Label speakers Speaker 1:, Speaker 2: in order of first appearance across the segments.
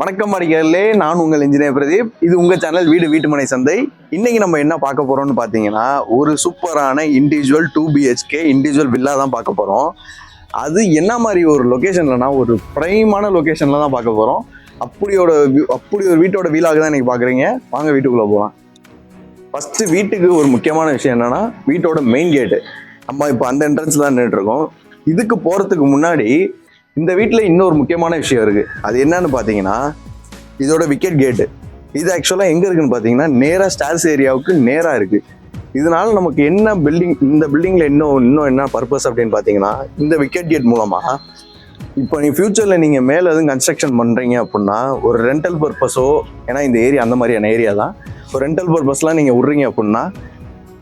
Speaker 1: வணக்கம் அடிகளே நான் உங்கள் இன்ஜினியர் பிரதீப். இது உங்கள் சேனல் வீடு வீட்டுமனை சந்தை. இன்னைக்கு நம்ம என்ன பார்க்க போகிறோம்னு பார்த்தீங்கன்னா ஒரு சூப்பரான individual two BHK individual villa தான் பார்க்க போகிறோம் அது என்ன மாதிரி ஒரு லொக்கேஷன்லனா ஒரு ப்ரைமான லொக்கேஷனில் தான் பார்க்க போகிறோம் அப்படியோட அப்படி ஒரு வீட்டோட வீலாக தான் இன்றைக்கி பார்க்குறீங்க. வாங்க வீட்டுக்குள்ளே போகலாம் ஃபஸ்ட்டு வீட்டுக்கு ஒரு முக்கியமான விஷயம் என்னென்னா வீட்டோட மெயின் கேட்டு நம்ம இப்போ அந்த என்ட்ரன்ஸ் தான் நின்றுட்டுருக்கோம் இதுக்கு போகிறதுக்கு முன்னாடி இந்த வீட்டில் இன்னொரு முக்கியமான விஷயம் இருக்குது அது என்னன்னு பார்த்தீங்கன்னா இதோட விக்கெட் கேட்டு இது ஆக்சுவலாக எங்கே இருக்குன்னு பார்த்தீங்கன்னா நேராக ஸ்டார்ஸ் ஏரியாவுக்கு நேராக இருக்குது இதனால நமக்கு என்ன பில்டிங் இந்த பில்டிங்கில் இன்னும் இன்னும் என்ன பர்பஸ் அப்படின்னு பார்த்தீங்கன்னா இந்த விக்கெட் கேட் மூலமாக இப்போ நீ ஃப்யூச்சரில் நீங்கள் மேலே எதுவும் கன்ஸ்ட்ரக்ஷன் பண்ணுறீங்க அப்படின்னா ஒரு ரெண்டல் பர்பஸோ ஏன்னா இந்த ஏரியா அந்த மாதிரியான ஏரியா தான். ஒரு ரெண்டல் பர்பஸ்லாம் நீங்கள் விட்றீங்க அப்படின்னா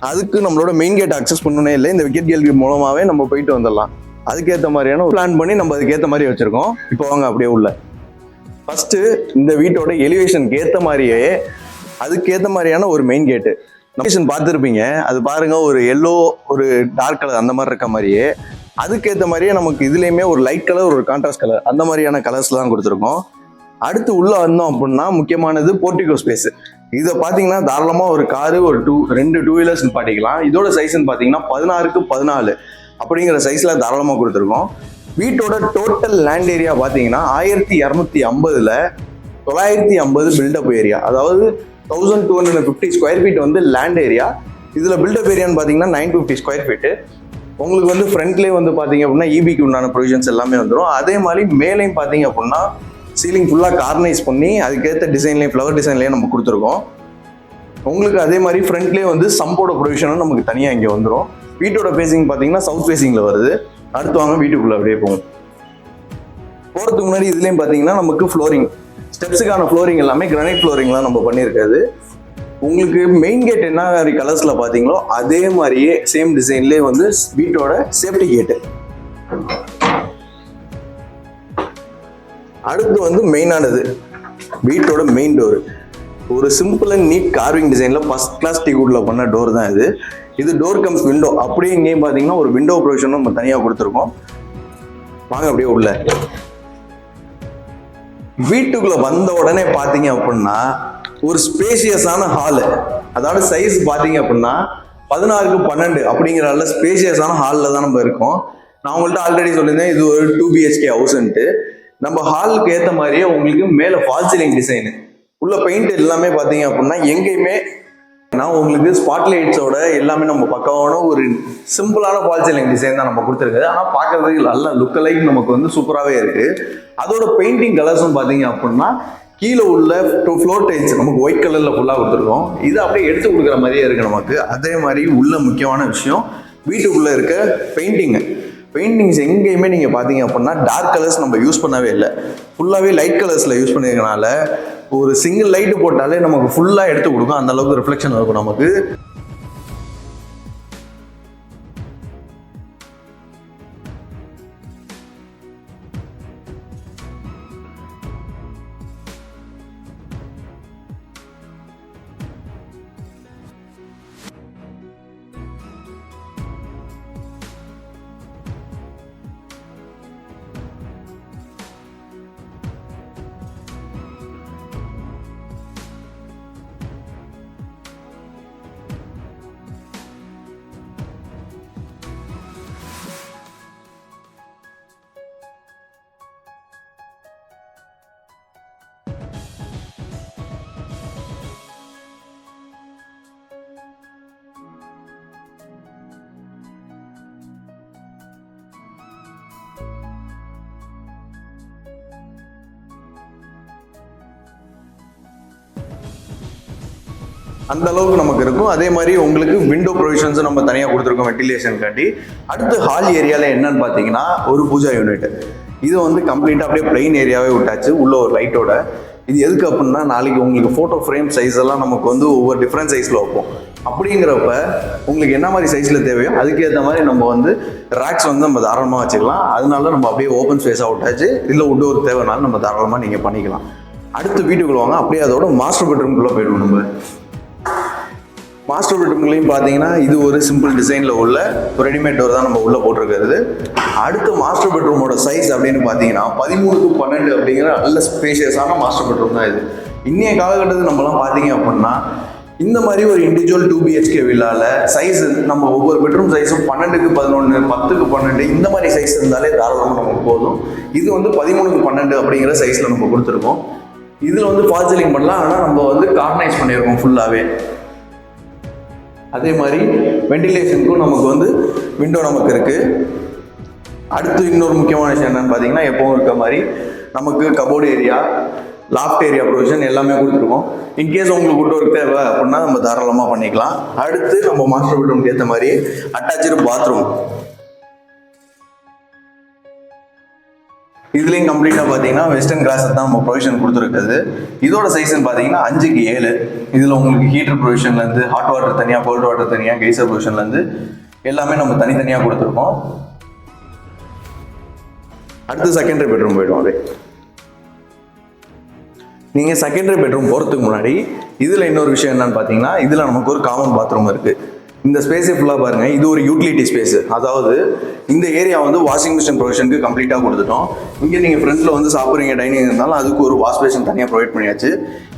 Speaker 1: அதுக்கு நம்மளோட மெயின் கேட் அக்சஸ் பண்ணணும் இல்லை இந்த விக்கெட் கேட் மூலமாகவே நம்ம போயிட்டு வந்துடலாம். அதுக்கேற்ற மாதிரியான பிளான் பண்ணி நம்ம அதுக்கேற்ற மாதிரி வச்சுருக்கோம். இப்போ வாங்க அப்படியே உள்ள. ஃபஸ்ட்டு இந்த வீட்டோட எலிவேஷனுக்கு ஏற்ற மாதிரியே அதுக்கேற்ற மாதிரியான ஒரு மெயின் கேட்டு லொக்கேஷன் பார்த்துருப்பீங்க. அது பாருங்க ஒரு எல்லோ ஒரு டார்க் கலர் அந்த மாதிரி இருக்க மாதிரியே. அதுக்கேற்ற மாதிரியே நமக்கு இதுலேயுமே ஒரு லைட் கலர் ஒரு கான்ட்ராஸ்ட் கலர் அந்த மாதிரியான கலர்ஸ்ல தான் கொடுத்துருக்கோம். அடுத்து உள்ளே வந்தோம் அப்படின்னா முக்கியமானது போர்ட்டிகோ ஸ்பேஸ் இதை பார்த்தீங்கன்னா தாராளமாக ஒரு காரு ஒரு டூ ரெண்டு டூ வீலர்ஸ் பாட்டிக்கலாம் இதோட சைஸ்ன்னு பார்த்தீங்கன்னா பதினாறுக்கு பதினாலு. அப்படிங்கிற சைஸில் தாராளமாக கொடுத்துருக்கோம். வீட்டோட டோட்டல் லேண்ட் ஏரியா பார்த்தீங்கன்னா ஆயிரத்தி இரநூத்தி ஐம்பதுல தொள்ளாயிரத்தி ஐம்பது பில்டப் ஏரியா அதாவது thousand two hundred fifty square feet வந்து லேண்ட் ஏரியா இதில் பில்டப் ஏரியான்னு பார்த்தீங்கன்னா நைன் ஃபிஃப்டி ஸ்கொயர் ஃபீட்டு உங்களுக்கு வந்து ஃப்ரண்ட்லேயே வந்து பார்த்தீங்க அப்படின்னா இபிக்கு உண்டான ப்ரொவிஷன்ஸ் எல்லாமே வந்துடும் அதே மாதிரி மேலேயும் பார்த்தீங்க அப்படின்னா சீலிங் ஃபுல்லாக கார்னைஸ் பண்ணி அதுக்கேற்ற டிசைன்லேயும் ஃப்ளவர் டிசைன்லேயும் நம்ம கொடுத்துருக்கோம். உங்களுக்கு அதே மாதிரி ஃப்ரண்ட்லேயே வந்து சம்போட ப்ரொவிஷனும் நமக்கு தனியாக இங்கே வந்துடும் வீட்டோட ஃபேஸிங் பார்த்தீங்கன்னா சவுத் ஃபேஸிங்கில் வருது. அடுத்து வாங்க வீட்டுக்குள்ளே அப்படியே போகும் போகிறதுக்கு முன்னாடி இதுலேயும் பார்த்தீங்கன்னா நமக்கு ஃப்ளோரிங் ஸ்டெப்ஸுக்கான ஃப்ளோரிங் எல்லாமே கிரானைட் ஃப்ளோரிங்லாம் நம்ம பண்ணியிருக்காது. உங்களுக்கு மெயின் கேட் என்ன மாதிரி கலர்ஸில் பார்த்தீங்களோ அதே மாதிரியே சேம் டிசைன்லேயே வந்து வீட்டோட சேஃப்டி கேட்டு அடுத்து வந்து மெயினானது வீட்டோட மெயின் டோர் ஒரு சிம்பிள் அண்ட் நீட் கார்விங் டிசைனில் ஃபஸ்ட் கிளாஸ் கூட பண்ண டோர் தான் இது. இது டோர் கம்ஸ் விண்டோ அப்படியே இங்கேயும் பார்த்தீங்கன்னா ஒரு விண்டோ ப்ரொவிஷனும் நம்ம தனியாக கொடுத்துருக்கோம். வாங்க அப்படியே உள்ள. வீட்டுக்குள்ள வந்த உடனே பார்த்தீங்க அப்படின்னா ஒரு ஸ்பேசியஸான ஹாலு அதாவது சைஸ் பார்த்தீங்க அப்படின்னா பதினாறுக்கு பன்னெண்டு அப்படிங்கிற நல்ல ஸ்பேசியஸான ஹாலில் தான் நம்ம இருக்கோம். நான் உங்கள்கிட்ட ஆல்ரெடி சொல்லியிருந்தேன் இது ஒரு டூ பிஹெச்கே ஹவுஸ்ன்ட்டு நம்ம ஹாலுக்கு ஏற்ற மாதிரியே உங்களுக்கு மேலே ஃபால் சீலிங் டிசைனு உள்ள பெயிண்ட் எல்லாமே பார்த்தீங்க அப்படின்னா எங்கேயுமே நான் உங்களுக்கு ஸ்பாட்லைட்ஸோட எல்லாமே நம்ம பக்கமான ஒரு சிம்பிளான ஃபால் சீலிங் டிசைன் தான் நம்ம கொடுத்துருக்குது. ஆனால் பார்க்கறதுக்கு நல்ல லுக் லைக் நமக்கு வந்து சூப்பராகவே இருக்கு. அதோட பெயிண்டிங் கலர்ஸும் பார்த்தீங்க அப்படின்னா கீழே உள்ள டூ ஃப்ளோர் டைல்ஸ் நமக்கு ஒயிட் கலரில் ஃபுல்லாக கொடுத்துருக்கோம். இது அப்படியே எடுத்து கொடுக்குற மாதிரியே இருக்கு நமக்கு. அதே மாதிரி உள்ள முக்கியமான விஷயம் வீட்டுக்குள்ளே இருக்க பெயிண்டிங்கு பெயிண்டிங்ஸ் எங்கேயுமே நீங்கள் பார்த்தீங்க அப்படின்னா டார்க் கலர்ஸ் நம்ம யூஸ் பண்ணவே இல்லை. ஃபுல்லாகவே லைட் கலர்ஸில் யூஸ் பண்ணியிருக்கனால ஒரு சிங்கிள் லைட்டு போட்டாலே நமக்கு ஃபுல்லாக எடுத்து கொடுக்கும். அந்த அளவுக்கு ரிஃப்ளெக்ஷன் இருக்கும் நமக்கு. அந்த அளவுக்கு நமக்கு இருக்கும். அதே மாதிரி உங்களுக்கு விண்டோ ப்ரொவிஷன்ஸும் நம்ம தனியாக கொடுத்துருக்கோம் வெண்டிலேஷனுக்காண்டி காட்டி அடுத்து ஹால் ஏரியாவில் என்னன்னு பார்த்தீங்கன்னா ஒரு பூஜா யூனிட் இது வந்து கம்ப்ளீட்டாக அப்படியே பிளெயின் ஏரியாவே விட்டாச்சு. உள்ள ஒரு லைட்டோட இது எதுக்கு அப்படின்னா நாளைக்கு உங்களுக்கு ஃபோட்டோ ஃப்ரேம் சைஸ் எல்லாம் நமக்கு வந்து ஒவ்வொரு டிஃப்ரெண்ட் சைஸில் வைப்போம். அப்படிங்கிறப்ப உங்களுக்கு என்ன மாதிரி சைஸில் தேவையோ அதுக்கேற்ற மாதிரி நம்ம வந்து ரேக்ஸ் வந்து நம்ம தாராளமாக வச்சுக்கலாம். அதனால நம்ம அப்படியே ஓப்பன் ஸ்பேஸாக விட்டாச்சு. இல்லை உட் ஒரு தேவைனாலும் நம்ம தாராளமாக நீங்கள் பண்ணிக்கலாம். அடுத்து வீட்டுக்குள்ள வாங்க. அப்படியே அதோட மாஸ்டர் பெட்ரூம்குள்ளே போயிடுவோம் நம்ம. மாஸ்டர் பெட்ரூம்லையும் பார்த்தீங்கன்னா இது ஒரு சிம்பிள் டிசைனில் உள்ள ஒரு ரெடிமேட் டோர் தான் நம்ம உள்ளே போட்டிருக்கிறது. அடுத்து மாஸ்டர் பெட்ரூமோட சைஸ் அப்படின்னு பார்த்தீங்கன்னா பதிமூணுக்கு பன்னெண்டு அப்படிங்கிற நல்ல ஸ்பேஷியஸான மாஸ்டர் பெட்ரூம் தான் இது. இன்னைய காலகட்டத்தில் நம்மலாம் பார்த்தீங்க அப்படின்னா இந்த மாதிரி ஒரு இண்டிவிஜுவல் டூ பிஹெச்கே வில்லால சைஸ் நம்ம ஒவ்வொரு பெட்ரூம் சைஸும் பன்னெண்டுக்கு பதினொன்று பத்துக்கு பன்னெண்டு இந்த மாதிரி சைஸ் இருந்தாலே தாராளமாக நமக்கு போதும். இது வந்து பதிமூணுக்கு பன்னெண்டு அப்படிங்கிற சைஸில் நம்ம கொடுத்துருக்கோம். இதில் வந்து ஃபால் சீலிங் பண்ணலாம். ஆனால் நம்ம வந்து கார்னரைஸ் பண்ணியிருக்கோம் ஃபுல்லாகவே அதே மாதிரி வெண்டிலேஷனுக்கும் நமக்கு வந்து விண்டோ நமக்கு இருக்குது அடுத்து இன்னொரு முக்கியமான விஷயம் என்னன்னு பார்த்தீங்கன்னா எப்பவும் இருக்க மாதிரி நமக்கு cupboard area loft area provision எல்லாமே கொடுத்துருக்கோம். இன்கேஸ் உங்களுக்கு உட் ஒர்க் தேவை அப்படின்னா நம்ம தாராளமாக பண்ணிக்கலாம். அடுத்து நம்ம மாஸ்டர் பெட்ரூம்க்கு ஏற்ற மாதிரி அட்டாச்சு பாத்ரூம் இதுலேயும் கம்ப்ளீட்டாக பார்த்தீங்கன்னா வெஸ்டர்ன் கிளாஸ் தான் நம்ம ப்ரொவிஷன் கொடுத்துருக்குது இதோட சைஸ்ன்னு பார்த்தீங்கன்னா அஞ்சுக்கு ஏழு. இதில் உங்களுக்கு ஹீட்டர் ப்ரொவிஷன்லேருந்து ஹாட் வாட்டர் தனியாக கோல்ட் வாட்டர் தனியாக கெய்சர் ப்ரொவிஷன்லேருந்து எல்லாமே நம்ம தனித்தனியாக கொடுத்துருக்கோம். அடுத்து செகண்டரி பெட்ரூம் போயிடும் அப்படியே. நீங்கள் செகண்டரி பெட்ரூம் போகிறதுக்கு முன்னாடி இதில் இன்னொரு விஷயம் என்னன்னு பார்த்தீங்கன்னா இதில் நமக்கு ஒரு காமன் பாத்ரூம் இருக்குது இந்த ஸ்பேஸே ஃபுல்லாக பாருங்கள் இது ஒரு யூட்டிலிட்டி ஸ்பேஸ் அதாவது இந்த ஏரியா வந்து வாஷிங் மிஷின் ப்ரொவிஷனுக்கு கம்ப்ளீட்டாக கொடுத்துட்டோம். இங்கே நீங்கள் ஃப்ரண்ட்டில் வந்து சாப்பிட்றீங்க டைனிங் இருந்தாலும் அதுக்கு ஒரு வாஷ் பேஷன் தனியாக ப்ரொவைட் பண்ணியாச்சு.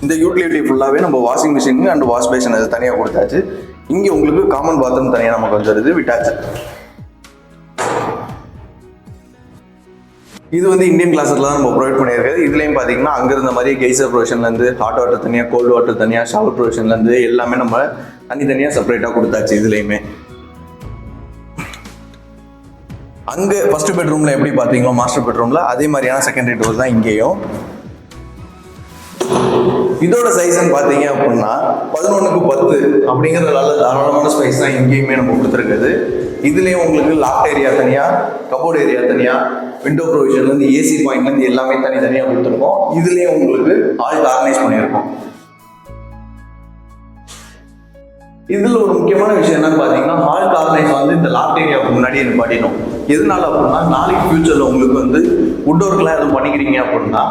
Speaker 1: இந்த யூட்டிலிட்டி ஃபுல்லாகவே நம்ம washing machine and wash basin அது தனியாக கொடுத்தாச்சு. இங்கே உங்களுக்கு காமன் பாத்ரூம் தனியாக நமக்கு வந்துடுது விட்டாச்சு. இது வந்து இந்தியன் கிளாஸில் தான் நம்ம ப்ரொவைட் பண்ணியிருக்காது இதுலேயும் பார்த்தீங்கன்னா அங்கே இருந்த மாதிரி கெய்சர் ப்ரொவிஷன்லேருந்து ஹாட் வாட்டர் தனியாக கோல்டு வாட்டர் தனியாக ஷவர் ப்ரொவிஷன்லேருந்து எல்லாமே நம்ம தனித்தனியாக செப்பரேட்டாக கொடுத்தாச்சு இதுலேயுமே. அங்கே ஃபர்ஸ்ட் பெட்ரூமில் எப்படி பார்த்தீங்களோ மாஸ்டர் பெட்ரூமில் அதே மாதிரியான செகண்டரி டோர் தான் இங்கேயும். இதோட சைஸ்ன்னு பார்த்தீங்க அப்படின்னா பதினொன்றுக்கு பத்து அப்படிங்கிற நல்ல தாராளமான ஸ்பைஸ் தான் இங்கேயுமே நம்ம கொடுத்துருக்குது இதுலேயும் உங்களுக்கு லாஃப்ட் ஏரியா தனியாக கபோர்டு ஏரியா தனியாக விண்டோ ப்ரொவிஷன்லேருந்து ஏசி பாயிண்ட்லேருந்து எல்லாமே தனித்தனியாக கொடுத்துருக்கோம் இதுலேயும் உங்களுக்கு ஆல் ஆர்கனைஸ் பண்ணியிருக்கோம் இதில் ஒரு முக்கியமான விஷயம் என்னன்னு பார்த்தீங்கன்னா ஹால் கார்னைஸ் வந்து இந்த லாக் ஏரியாவுக்கு முன்னாடியே நிப்பாட்டினோம் எதனால அப்படின்னா நாளைக்கு ஃபியூச்சரில் உங்களுக்கு வந்து உட் ஒர்க்லாம் எதுவும் பண்ணிக்கிறீங்க அப்படின்னா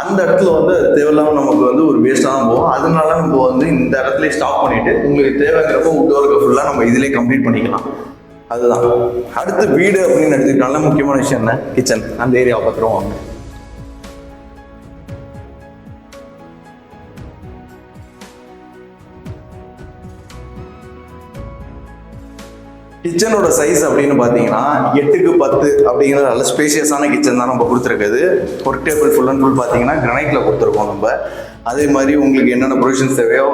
Speaker 1: அந்த இடத்துல வந்து அது தேவையில்லாம நமக்கு வந்து ஒரு வேஸ்ட்டாக தான் போகும். அதனால நம்ம வந்து இந்த இடத்துல ஸ்டாப் பண்ணிவிட்டு உங்களுக்கு தேவைங்கிறப்போ உட் ஒர்க்கை ஃபுல்லாக நம்ம இதிலே கம்ப்ளீட் பண்ணிக்கலாம். அதுதான். அடுத்து வீடு அப்படின்னு எடுத்துக்கிட்டாலும் முக்கியமான விஷயம் என்ன? கிச்சன் அந்த ஏரியாவை பத்திரம் வாங்க. கிச்சனோட சைஸ் அப்படின்னு பார்த்தீங்கன்னா எட்டுக்கு பத்து அப்படிங்கிற நல்ல ஸ்பேஷியஸான கிச்சன் தான் நம்ம கொடுத்துருக்குது work table full and full பார்த்தீங்கன்னா கிரனைட்டில் கொடுத்துருக்கோம் நம்ம. அதே மாதிரி உங்களுக்கு என்னென்ன ப்ரொவிஷன்ஸ் தேவையோ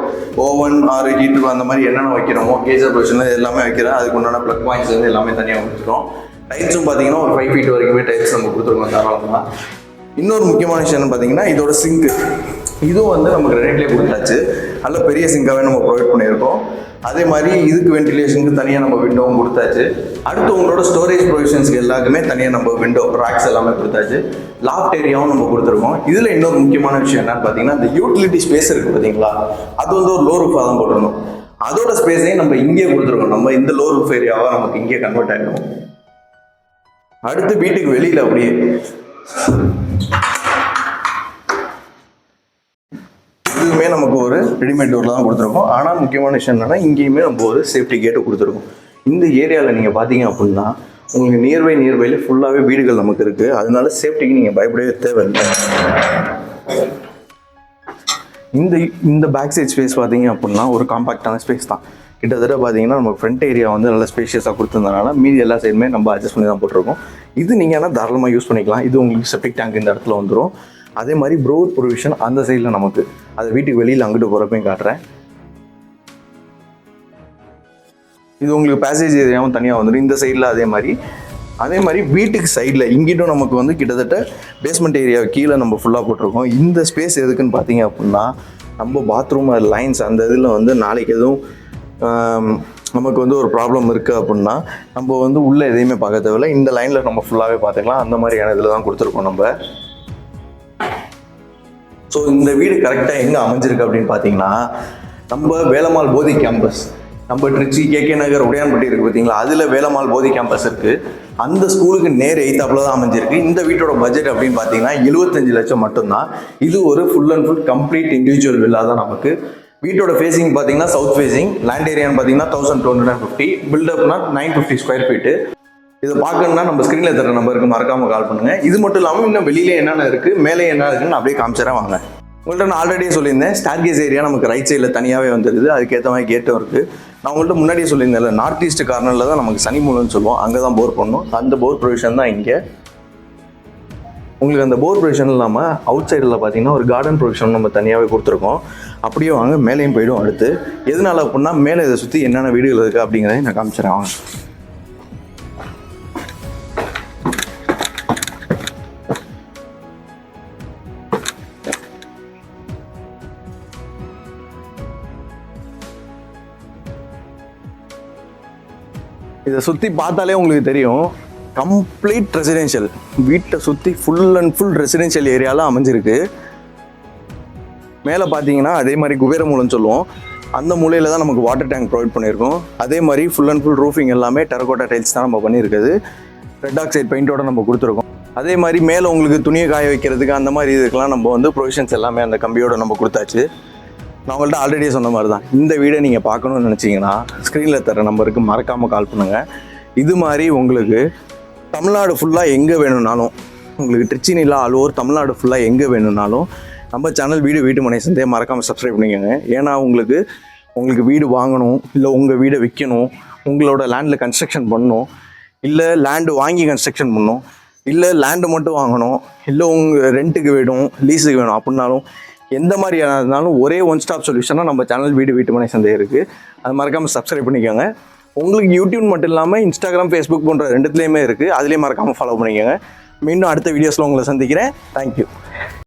Speaker 1: ஓவன் ஆறு ஹீட்டர் அந்த மாதிரி என்னென்ன வைக்கிறோமோ கேஜர் ப்ரொவிஷன் எல்லாமே வைக்கிறேன். அதுக்கு உண்டான ப்ளக் பாயிண்ட்ஸ் வந்து எல்லாமே தனியாக கொடுத்துருக்கோம் டைல்ஸும் பார்த்தீங்கன்னா ஒரு ஃபைவ் ஃபீட் வரைக்குமே டைல்ஸ் நம்ம கொடுத்துருக்கோம் தாராளமாக இன்னொரு முக்கியமான விஷயம் என்ன பார்த்தீங்கன்னா இதோட சிங்க் இதுவும் வந்து நமக்கு ரெடிட்லேயே கொடுத்தாச்சு. நல்ல பெரிய சிங்காகவே நம்ம ப்ரொவைட் பண்ணியிருக்கோம். அதே மாதிரி இதுக்கு வென்டிலேஷனுக்கு தனியாக நம்ம விண்டோவும் கொடுத்தாச்சு. அடுத்து உங்களோட ஸ்டோரேஜ் ப்ரொவிஷன்ஸ்க்கு எல்லாருக்குமே தனியாக நம்ம விண்டோ ராக்ஸ் எல்லாமே கொடுத்தாச்சு. லாஃப்ட் ஏரியாவும் நம்ம கொடுத்துருக்கோம். இதில் இன்னொரு முக்கியமான விஷயம் என்னன்னு பார்த்தீங்கன்னா இந்த யூட்டிலிட்டி ஸ்பேஸ் இருக்குது பார்த்தீங்களா அது வந்து ஒரு லோ ரூஃபாக தான் போட்டிருந்தோம். அதோட ஸ்பேஸையும் நம்ம இங்கே கொடுத்துருக்கோம். நம்ம இந்த லோ ரூஃப் ஏரியாவாக நமக்கு இங்கே கன்வெர்ட் ஆகிடும் அடுத்து வீட்டுக்கு வெளியில் அப்படியே இதுவுமே நமக்கு ஒரு ரெடிமேட் டோர் தான் கொடுத்துருக்கோம். ஆனால் முக்கியமான விஷயம் என்னன்னா இங்கேயுமே நம்ம ஒரு சேஃப்டி கேட்டு கொடுத்துருக்கோம். இந்த ஏரியாவில் நீங்கள் பார்த்தீங்க அப்படின்னா உங்களுக்கு நியர்பை நியர்பையில் ஃபுல்லாகவே வீடுகள் நமக்கு இருக்குது அதனால சேஃப்டிக்கு நீங்கள் பயப்படவே தேவையில்லை இந்த இந்த பேக் சைட் ஸ்பேஸ் பார்த்தீங்க அப்படின்னா ஒரு காம்பாக்டான ஸ்பேஸ் தான். கிட்டத்தட்ட பார்த்தீங்கன்னா நம்ம ஃப்ரண்ட் ஏரியா வந்து நல்லா ஸ்பேஷியஸாக கொடுத்துருந்தனால மீதி எல்லா சைடுமே நம்ம அட்ஜஸ்ட் பண்ணி தான் போட்டிருக்கோம். இது நீங்கள் ஆனால் தாராளமாக யூஸ் பண்ணிக்கலாம். இது உங்களுக்கு செப்டிக் டேங்க் இந்த இடத்துல வந்துடும் அதே மாதிரி ப்ரோ ப்ரொவிஷன் அந்த சைடில் நமக்கு. அதை வீட்டுக்கு வெளியில் அங்கிட்டு போகிறப்பையும் காட்டுறேன். இது உங்களுக்கு பேசேஜ் ஏரியாவும் தனியாக வந்துடும் இந்த சைடில் அதே மாதிரி. அதே மாதிரி வீட்டுக்கு சைடில் இங்கிட்டும் நமக்கு வந்து கிட்டத்தட்ட பேஸ்மெண்ட் ஏரியா கீழே நம்ம ஃபுல்லாக போட்டிருக்கோம். இந்த ஸ்பேஸ் எதுக்குன்னு பார்த்தீங்க அப்படின்னா நம்ம பாத்ரூம் லைன்ஸ் அந்த இதில் வந்து நாளைக்கு எதுவும் நமக்கு வந்து ஒரு ப்ராப்ளம் இருக்குது அப்படின்னா நம்ம வந்து உள்ளே எதையுமே பார்க்க தேவையில்ல. இந்த லைனில் நம்ம ஃபுல்லாகவே பார்த்துக்கலாம். அந்த மாதிரியான இதில் தான் கொடுத்துருக்கோம் நம்ம. ஸோ இந்த வீடு கரெக்டாக எங்கே அமைஞ்சிருக்கு அப்படின்னு பார்த்தீங்கன்னா நம்ம வேலம்மாள் போதி கேம்பஸ் நம்ம திருச்சி கேகே நகர் உடையான்பட்டி இருக்குது பார்த்தீங்களா? அதில் வேலம்மாள் போதி கேம்பஸ் இருக்குது அந்த ஸ்கூலுக்கு நேர் எய்த்தாப்பில் தான் அமைஞ்சிருக்கு. இந்த வீட்டோட பட்ஜெட் அப்படின்னு பார்த்தீங்கன்னா எழுபத்தஞ்சு லட்சம் மட்டும்தான். இது ஒரு full and full complete individual villa தான் நமக்கு. வீட்டோட ஃபேஸிங் பார்த்தீங்கன்னா சவுத் ஃபேஸிங் லேண்ட் ஏரியான்னு பார்த்தீங்கன்னா thousand two hundred and fifty பில்டப்னா nine fifty square feet இதை பார்க்கணும்னா நம்ம ஸ்க்ரீனில் தர நம்பருக்கு மறக்காம கால் பண்ணுங்க. இது மட்டும் இல்லாமல் இன்னும் வெளியில என்னென்ன இருக்கு மேலே என்ன இருக்குன்னு அப்படியே காமிச்சிடறேன் வாங்க. உங்கள்கிட்ட நான் ஆல்ரெடியே சொல்லியிருந்தேன் ஸ்டார்கேஸ் ஏரியா நமக்கு ரைட் சைடில் தனியாகவே வந்துருது அதுக்கேற்ற மாதிரி கேட்டும் இருக்குது நான் உங்கள்கிட்ட முன்னாடியே சொல்லியிருந்தேன் நார்த் ஈஸ்ட் கார்னரில் தான் நமக்கு சனி மூலம்னு சொல்லுவோம். அங்கே தான் போர் பண்ணணும். அந்த போர் ப்ரொவிஷன் தான் இங்கே. உங்களுக்கு அந்த போர் ப்ரொவிஷன் இல்லாமல் அவுட் சைடில் பார்த்தீங்கன்னா ஒரு கார்டன் ப்ரொவிஷன் நம்ம தனியாகவே கொடுத்துருக்கோம். அப்படியே வாங்க மேலேயும் போயிடும் அடுத்து. எதனால அப்படின்னா மேலே இதை சுற்றி என்னென்ன வீடுகள் இருக்குது அப்படிங்கிறத நான் காமிச்சிடறேன் வாங்க. இதை சுற்றி பார்த்தாலே உங்களுக்கு தெரியும். கம்ப்ளீட் ரெசிடென்ஷியல் வீட்டை சுற்றி ஃபுல் அண்ட் ஃபுல் ரெசிடென்ஷியல் ஏரியாவில் அமைஞ்சிருக்கு. மேலே பார்த்தீங்கன்னா அதே மாதிரி குபேர மூலம் சொல்லுவோம். அந்த மூலையில் தான் நமக்கு வாட்டர் டேங்க் ப்ரொவைட் பண்ணியிருக்கோம். அதே மாதிரி ஃபுல் அண்ட் ஃபுல் ரூஃபிங் எல்லாமே டெரகோட்டா டைல்ஸ் தான் நம்ம பண்ணியிருக்குது ரெட் ஆக்சைட் பெயிண்டோட நம்ம கொடுத்துருக்கோம். அதே மாதிரி மேலே உங்களுக்கு துணியை காய வைக்கிறதுக்கு அந்த மாதிரி இதுக்கெல்லாம் நம்ம வந்து ப்ரொவிஷன்ஸ் எல்லாமே அந்த கம்பியோட நம்ம கொடுத்தாச்சு. நான் உங்கள்கிட்ட ஆல்ரெடி சொன்ன மாதிரி தான் இந்த வீடை நீங்கள் பார்க்கணும்னு நினச்சிங்கன்னா ஸ்க்ரீனில் தர நம்பருக்கு மறக்காமல் கால் பண்ணுங்கள் இது மாதிரி உங்களுக்கு தமிழ்நாடு ஃபுல்லாக எங்கே வேணும்னாலும் உங்களுக்கு திருச்சி இல்லை ஆல் ஓவர் தமிழ்நாடு ஃபுல்லாக எங்கே வேணும்னாலும் நம்ம சேனல் வீடு வீட்டு மனை சந்தையை மறக்காமல் சப்ஸ்கிரைப் பண்ணிக்கோங்க. ஏன்னா உங்களுக்கு உங்களுக்கு வீடு வாங்கணும் இல்லை உங்கள் வீடை விற்கணும் உங்களோட லேண்டில் கன்ஸ்ட்ரக்ஷன் பண்ணணும் இல்லை லேண்டு வாங்கி கன்ஸ்ட்ரக்ஷன் பண்ணணும் இல்லை லேண்டு மட்டும் வாங்கணும் இல்லை உங்கள் ரெண்ட்டுக்கு வேணும் லீஸுக்கு வேணும் அப்படின்னாலும் எந்த மாதிரியான இருந்தாலும் ஒரே ஒன் ஸ்டாப் சொல்யூஷனாக நம்ம சேனல் வீடு வீட்டுமனை சந்தை இருக்குது அது மறக்காமல் சப்ஸ்கிரைப் பண்ணிக்கோங்க. உங்களுக்கு யூடியூப் மட்டும் இல்லாமல் இன்ஸ்டாகிராம் ஃபேஸ்புக் போன்ற ரெண்டுத்துலேயுமே இருக்குது அதுலேயும் மறக்காமல் ஃபாலோ பண்ணிக்கோங்க. மீண்டும் அடுத்த வீடியோஸில் உங்களை சந்திக்கிறேன். தேங்க்யூ